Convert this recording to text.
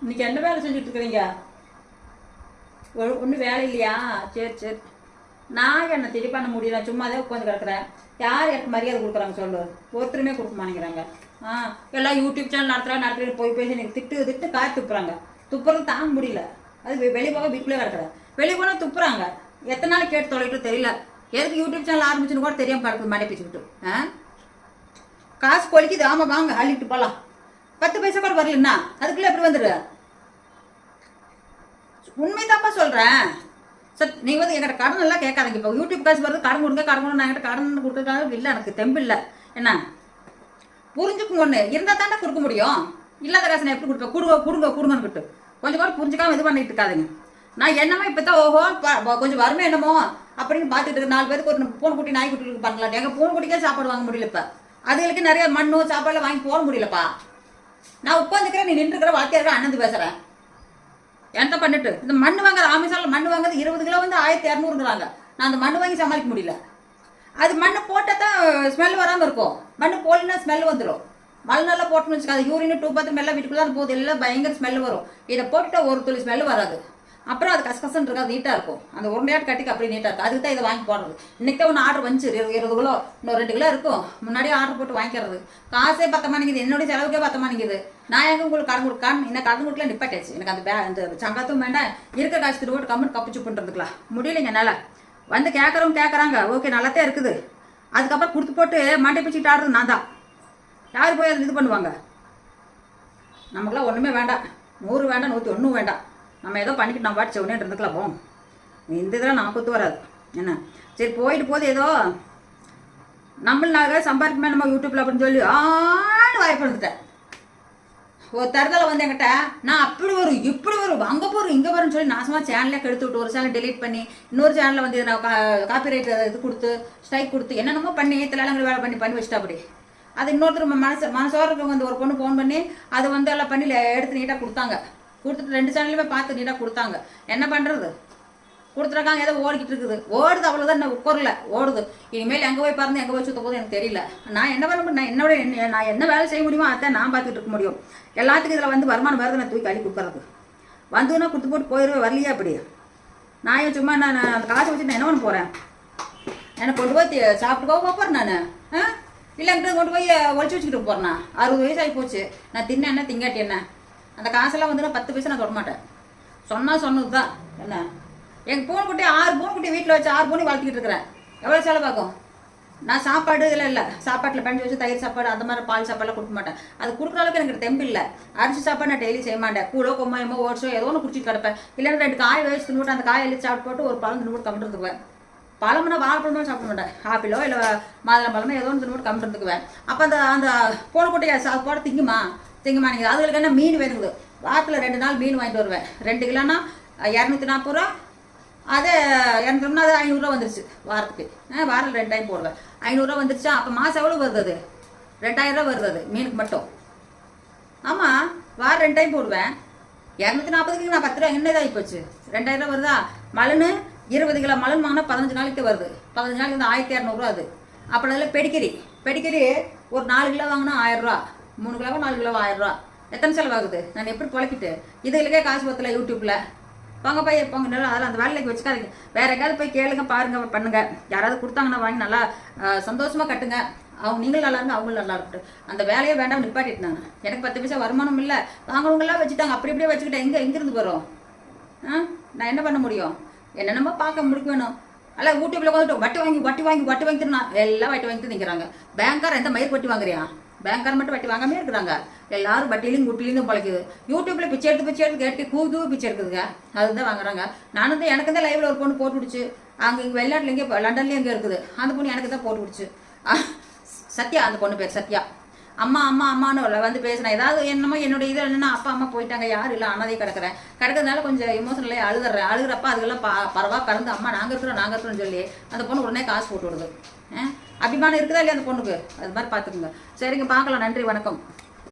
இன்னைக்கு என்ன வேலை செஞ்சுட்டு இருக்கிறீங்க ஒன்றும் வேலை இல்லையா? சரி சரி. நான் என்ன திடி பண்ண முடியல? சும்மாதே உட்காந்து கிடக்குறேன். யார் எனக்கு மரியாதை கொடுக்குறாங்க சொல்லு? ஒருத்தருமே கொடுக்க மாட்டேங்கிறாங்க. ஆ எல்லாம் யூடியூப் சேனல் நடத்துகிறா நடத்துகிற போய் போய் எனக்கு திட்டு திட்டு காய் துப்புறாங்க. துப்புறது தாங்க முடியல. அது வெ- வெளிய போக வீட்டுக்குள்ளே கிடக்குறேன் வெளியே போனால் துப்புறாங்க. எத்தனை நாள் கேட்டு தொலைட்டு தெரியல. எதுக்கு யூடியூப் சேனல் ஆரம்பிச்சுன்னு கூட தெரியாம கிடக்குது மடைப்பிச்சுக்கிட்டு ஆ? காசு கொலிக்குது ஆமாம் வாங்க அள்ளிட்டு போகலாம் பத்து பைசா கூட வரலண்ணா அதுக்குள்ளே எப்படி வந்துடு உண்மைதான்ப்பா சொல்கிறேன் சார் நீங்கள் வந்து என்கிட்ட கடன் எல்லாம் கேட்காதீங்க. இப்போ யூடியூப் காசு வருது கடன் கொடுங்க கடன் கொடுங்க. நான் என்கிட்ட கடன் கொடுக்குறதுக்காக இல்லை எனக்கு தெம்பு இல்லை. என்ன? புரிஞ்சுக்குங்க ஒன்று இருந்தால் தானே கொடுக்க முடியும். இல்லாத காசு நான் எப்படி கொடுப்பேன்? கொடுங்க கொடுங்க கொடுங்கன்னுக்கிட்டு கொஞ்சம் கூட புரிஞ்சுக்காம இது பண்ணிட்டு இருக்காதுங்க. நான் என்னமோ இப்போ தான் ஓஹோ ப- கொஞ்சம் வறுமை என்னமோ அப்படின்னு பார்த்துட்டு நாலு பேருக்கு ஒரு பூன் குட்டி நாய் குட்டிகளுக்கு பண்ணலாம் எங்கள் பூன் குட்டிக்கே சாப்பாடு வாங்க முடியல இப்போ. அதுகளுக்கு நிறைய மண்ணு சாப்பாடுலாம் வாங்கி போட முடியலப்பா. நான் உட்காந்துக்கிறேன் நீ நின்றுக்கிற வாத்தியார்கள் அண்ணந்து பேசுகிறேன் என்கிட்ட பண்ணிட்டு? இந்த மண் வாங்குற ஆமிசால மண் வாங்குறது இருபது கிலோ வந்து ஆயிரத்தி இரநூறுங்கிறாங்க நான் அந்த மண் வாங்கி சமாளிக்க முடியல. அது மண் போட்டால் தான் ஸ்மெல் வராமல் இருக்கும். மண் போடலன்னா ஸ்மெல் வந்துடும் மழை நல்லா போட்டோம்னு வச்சுக்கோ அது யூரின் டூ பாத்ரூம் எல்லாம் வீட்டுக்குள்ளே தான் போகுது. எல்லாம் பயங்கர ஸ்மெல் வரும். இதை போட்டுட்டா ஒரு துளி ஸ்மெல் வராது. அப்புறம் அது கசகசன்னு இருக்கும் அது நீட்டாக இருக்கும். அந்த உருண்டையாட்டு கட்டிக்கு அப்படியே நீட்டாக இருக்கும். அதுக்கு தான் இதை வாங்கி போடுறது. இன்றைக்கே ஒன்று ஆர்டர் வந்துச்சு. இரு- இருபது கிலோ இன்னும் ரெண்டு கிலோ இருக்கும். முன்னாடியே ஆர்டர் போட்டு வாங்கிக்கிறது. காசே பத்த மாட்டேங்குது. என்னுடைய செலவுக்கே பத்த மாட்டேங்குது. நான் எங்கே உங்களுக்கு கடன் கொடுக்கான் என்ன கடன் கொடுக்கல? நிப்பாட்டாச்சு எனக்கு அந்த பே அந்த சங்கத்தும் வேண்டாம். இருக்கிற காசு திரும்ப போட்டு கம்மன் கப்பிச்சு பண்ணுறதுக்கலாம் முடியலைங்க என்னால். வந்து கேட்குறவங்க கேட்குறாங்க ஓகே நல்லாத்தான் இருக்குது. அதுக்கப்புறம் கொடுத்து போட்டு மண்டை பிச்சுட்டு ஆடுறது நான் தான். யார் போய் அதை இது பண்ணுவாங்க? நமக்குலாம் ஒன்றுமே வேண்டாம். நூறு வேண்டாம் நூற்றி ஒன்றும் வேண்டாம். நம்ம ஏதோ பண்ணிக்கிட்டு நம்ம பாட்டு செவனே இருந்துக்கலாம் போம் இந்த இதெல்லாம் நமக்கு குத்து வராது. என்ன? சரி போயிட்டு போது ஏதோ நம்மளாக சம்பாதிக்குமே நம்ம யூடியூப்ல அப்படின்னு சொல்லி ஆடு வாய்ப்பிருந்துட்டேன் ஒரு தருதலை வந்து என்கிட்ட நான் அப்படி வரும் இப்படி வரும் அங்கே போகிறோம் இங்கே வரும்னு சொல்லி நாசமாக சேனலே கெடுத்து விட்டு ஒரு சேனல் டெலீட் பண்ணி இன்னொரு சேனலில் வந்து நான் காப்பி ரைட் இது கொடுத்து ஸ்ட்ரைக் கொடுத்து என்னென்னமோ பண்ணி திலாலங்கள் வேலை பண்ணி பண்ணி வச்சுட்டா அப்படி. அது இன்னொருத்தர் மனசு மனசோர இருக்கவங்க வந்து ஒரு பொண்ணு ஃபோன் பண்ணி அது வந்து எல்லாம் பண்ணி எடுத்து நீட்டாக கொடுத்தாங்க. கொடுத்துட்டு ரெண்டு சேனலுமே பார்த்து நீட்டாக கொடுத்தாங்க. என்ன பண்ணுறது கொடுத்துருக்காங்க ஏதோ ஓடிக்கிட்டு இருக்குது. ஓடுது அவ்வளோதான் என்ன உட்காரல ஓடுது. இனிமேல் எங்கே போய் பறந்து எங்கே போய் சுத்த போதும் எனக்கு தெரியல. நான் என்ன பண்ண நான் என்னோட என்ன நான் என்ன வேலை செய்ய முடியுமோ அதான் நான் பார்த்துட்டு இருக்க முடியும். எல்லாத்துக்கும் இதில் வந்து வருமானம் வருது நான் தூக்கி அள்ளி கொடுக்குறது. வந்துன்னா கொடுத்து போட்டு போயிடுவேன் வரலையா அப்படி நான் ஏன் சும்மா நான் அந்த காசை வச்சு நான் என்ன பண்ண போகிறேன் என்னை கொண்டு போய் சாப்பிட்டு போக போகிறேன் நான். ஆ? இல்லை எங்கிட்ட கொண்டு போய் ஒழிச்சு வச்சுக்கிட்டு போகிறேன் அறுபது வயசு ஆகி போச்சு. நான் தின்ன என்ன திங்காட்டி என்ன? அந்த காசெல்லாம் வந்து நான் பத்து பைசா நான் தொடமாட்டேன். சொன்னால் சொன்னது தான் என்ன? எங்கள் பூனைக்குட்டி ஆறு பூனைக்குட்டி வீட்டில் வச்சு ஆறு பூனை வளர்த்துக்கிட்டு இருக்கிறேன். எவ்வளோ செலவாகும் நான் சாப்பாடு இதெல்லாம் இல்லை. சாப்பாட்டில் பண்ணி வச்சு தயிர் சாப்பாடு அந்த மாதிரி பால் சாப்பாடுலாம் கொடுக்க மாட்டேன். அது கொடுக்குற அளவுக்கு எனக்கு தெம்பு இல்லை. அரிசி சாப்பாடு நான் டெய்லி செய்ய மாட்டேன். கூழோ கொம்மாயமோ ஓட்ஸோ ஏதோ ஒன்று குடிச்சிட்டு கிடப்பேன். இல்லைன்னா ரெண்டு காய் வயசு தின்னு அந்த காய் எழுதி சாப்பிட்டு போட்டு ஒரு பழம் தின்னு போட்டு கம்மிட்டுருக்குவேன் பழம்னா வாழைப்பழமும் சாப்பிட மாட்டேன். ஆப்பிளோ இல்லை மாதுளம் பழமோ ஏதோ ஒன்று தின்னு போட்டு கம்மிட்டுருக்குவேன் அப்போ அந்த அந்த பூனைக்குட்டியை சாப்பாடு திங்குமா? திங்குமா அதுகளுக்கு என்ன? மீன் வேணுங்குது வாரத்தில் ரெண்டு நாள் மீன் வாங்கிட்டு வருவேன். ரெண்டு கிலோனா இரநூத்தி நாற்பது ரூபா. அதே இரநூத்தம்னா அது ஐநூறுரூவா வந்துருச்சு வாரத்துக்கு. ஆ வாரம் ரெண்டு டைம் போடுவேன். ஐநூறுரூவா வந்துருச்சா அப்போ மாதம் எவ்வளோ வருது? அது ரெண்டாயிரம் ரூபா வருது. அது மீனுக்கு மட்டும். ஆமாம் வாரம் ரெண்டு டைம் போடுவேன். இரநூத்தி நாற்பதுக்கு நான் பத்து ரூபா என்ன இதாகி போச்சு? ரெண்டாயிரம் ரூபா வருதா? மலனு இருபது கிலோ மலன் வாங்கினா பதினஞ்சு நாளைக்கு வருது. பதினஞ்சு நாளைக்கு வந்து ஆயிரத்தி இரநூறுவா அது. அப்புறம் அதில் பெடிக்கரி பெடிக்கரி ஒரு நாலு கிலோ வாங்கினா ஆயிரரூவா மூணு கிலோவோ நாலு கிலோ ஆயிரம் எத்தனை செலவாகுது? நான் எப்படி பிழைக்கிட்டு? இதுகளுக்கே காசு பத்தல யூடியூப்பில் போங்க போய் போங்க நல்லா அதில் அந்த வேலைக்கு வச்சுக்காதீங்க. வேற எங்கேயாவது போய் கேளுங்க பாருங்க பண்ணுங்க. யாராவது கொடுத்தாங்கன்னா வாங்கி நல்லா சந்தோஷமா கட்டுங்க. அவங்க நீங்களும் நல்லா இருங்க அவங்களும் நல்லா இருக்கட்டும். அந்த வேலையே வேண்டாம் நிப்பாட்டிட்டாங்க எனக்கு பத்து பைசா வருமானம் இல்லை. வாங்குறவங்கெல்லாம் வச்சுட்டாங்க. அப்படி இப்படியே வச்சுக்கிட்டேன் எங்கே எங்கேருந்து வரும்? ஆ? நான் என்ன பண்ண முடியும்? என்னென்னமோ பார்க்க முடிக்க வேணும். அல்ல யூடியூப்ல உட்காந்துட்டு வட்டி வாங்கி வட்டி வாங்கி வட்டி வாங்கி எல்லாம் வட்டி வாங்கி நிற்கிறாங்க பேங்கார் எந்த மயிர் வட்டி வாங்குறியா பேங்கார் மட்டும் வட்டி வாங்காமே இருக்கிறாங்க எல்லாரும் வட்டிலையும் குட்டிலையும் தான் பழைக்குது. யூடியூப்ல பிச்சை எடுத்து பிச்சை எடுத்து கேட்டு கூது பிச்சை எடுக்குதுங்க. அதுதான் வாங்குறாங்க. நானும் தான் எனக்கு தான் லைவ்ல ஒரு பொண்ணு போட்டு விடுச்சு. அங்கே இங்கே வெளிநாட்டுல இங்கே லண்டன்லேயும் இங்கே இருக்குது. அந்த பொண்ணு எனக்கு தான் போட்டு விடுச்சு. அஹ், சத்யா அந்த பொண்ணு பேர் சத்யா. அம்மா அம்மா அம்மான்னு அவளை வந்து பேசினேன் ஏதாவது என்னமோ என்னுடைய இது என்னன்னா அப்பா அம்மா போயிட்டாங்க யாரும் இல்லை அனாதை கிடக்கிறேன். கிடக்கிறதுனால கொஞ்சம் இமோஷனலே அழுதுறேன். அழுகிறப்ப அதுக்கெல்லாம் ப பரவா பறந்து அம்மா நாங்கள் இருக்கிறோம் நாங்கள் இருக்கிறோம்னு சொல்லி அந்த பொண்ணு உடனே காசு போட்டு விடுது. அபிமானம் இருக்குதா இல்லையா அந்த பொண்ணுக்கு? அது மாதிரி பார்த்துக்குங்க. சரிங்க பார்க்கலாம். நன்றி வணக்கம்.